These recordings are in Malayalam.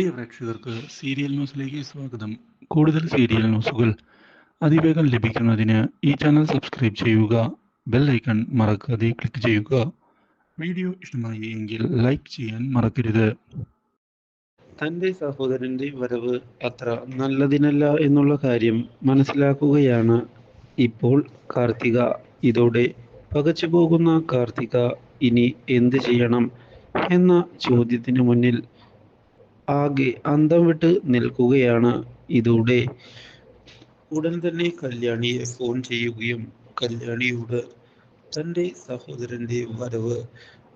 പ്രിയ പ്രേക്ഷകർക്ക് സീരിയൽ ന്യൂസിലേക്ക് സ്വാഗതം. കൂടുതൽ സീരിയൽ ന്യൂസുകൾ അതിവേഗം ലഭിക്കുന്നതിന് ഈ ചാനൽ സബ്സ്ക്രൈബ് ചെയ്യുക ബെൽ ഐക്കൺ മറക്കാതെ ക്ലിക്ക് ചെയ്യുക. വീഡിയോ ഇഷ്ടമായി എങ്കിൽ ലൈക്ക് ചെയ്യാൻ മറക്കരുത്. തന്റെ സഹോദരന്റെ വരവ് അത്ര നല്ലതിനല്ല എന്നുള്ള കാര്യം മനസ്സിലാക്കുകയാണ് ഇപ്പോൾ കാർത്തിക. ഇതോടെ പകച്ചു പോകുന്ന കാർത്തിക ഇനി എന്ത് ചെയ്യണം എന്ന ചോദ്യത്തിന് മുന്നിൽ ആകെ അന്തം വിട്ട് നിൽക്കുകയാണ് ഇതോടെ. ഉടൻ തന്നെ കല്യാണിയെ ഫോൺ ചെയ്യുകയും കല്യാണിയോട് തന്റെ സഹോദരന്റെ വരവ്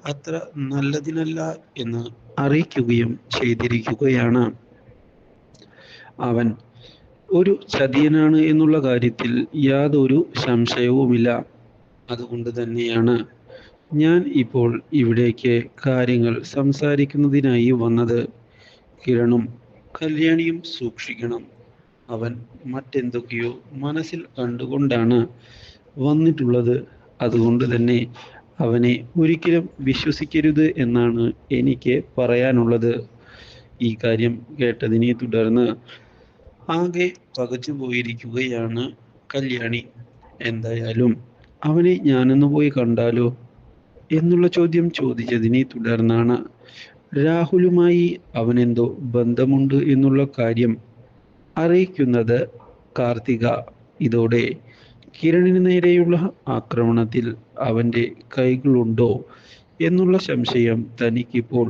അത്ര നല്ലതിനല്ല എന്ന് അറിയിക്കുകയും ചെയ്തിരിക്കുകയാണ്. അവൻ ഒരു ചതിയനാണ് എന്നുള്ള കാര്യത്തിൽ യാതൊരു സംശയവുമില്ല. അതുകൊണ്ട് തന്നെയാണ് ഞാൻ ഇപ്പോൾ ഇവിടേക്ക് കാര്യങ്ങൾ സംസാരിക്കുന്നതിനായി വന്നത്. കിരണും കല്യാണിയും സൂക്ഷിക്കണം. അവൻ മറ്റെന്തൊക്കെയോ മനസ്സിൽ കണ്ടുകൊണ്ടാണ് വന്നിട്ടുള്ളത്. അതുകൊണ്ട് തന്നെ അവനെ ഒരിക്കലും വിശ്വസിക്കരുത് എന്നാണ് എനിക്ക് പറയാനുള്ളത്. ഈ കാര്യം കേട്ടതിനെ തുടർന്ന് ആകെ പകച്ചു പോയിരിക്കുകയാണ് കല്യാണി. എന്തായാലും അവനെ ഞാനൊന്ന് പോയി കണ്ടാലോ എന്നുള്ള ചോദ്യം ചോദിച്ചതിനെ തുടർന്നാണ് രാഹുലുമായി അവനെന്തോ ബന്ധമുണ്ട് എന്നുള്ള കാര്യം അറിയിക്കുന്നത് കാർത്തിക. ഇതോടെ കിരണിന് നേരെയുള്ള ആക്രമണത്തിൽ അവന്റെ കൈകളുണ്ടോ എന്നുള്ള സംശയം തനിക്കിപ്പോൾ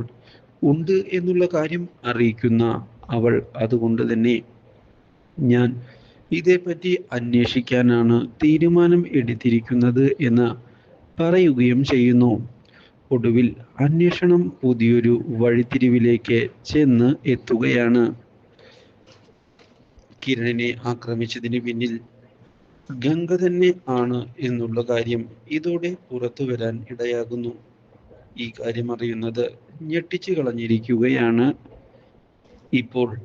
ഉണ്ട് എന്നുള്ള കാര്യം അറിയിക്കുന്ന അവൾ അതുകൊണ്ട് തന്നെ ഞാൻ ഇതേപ്പറ്റി അന്വേഷിക്കാനാണ് തീരുമാനം എടുത്തിരിക്കുന്നത് എന്ന് പറയുകയും ചെയ്യുന്നു. ഒടുവിൽ അന്വേഷണം പുതിയൊരു വഴിത്തിരിവിലേക്ക് ചെന്ന് എത്തുകയാണ്. കിരണിനെ ആക്രമിച്ചതിന് പിന്നിൽ ഗംഗ തന്നെ ആണ് എന്നുള്ള കാര്യം ഇതോടെ പുറത്തു വരാൻ ഇടയാകുന്നു. ഈ കാര്യം അറിയുന്നത് ഞെട്ടിച്ചു കളഞ്ഞിരിക്കുകയാണ്. ഇപ്പോൾ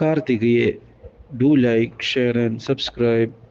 കാർത്തികയെ do like share and subscribe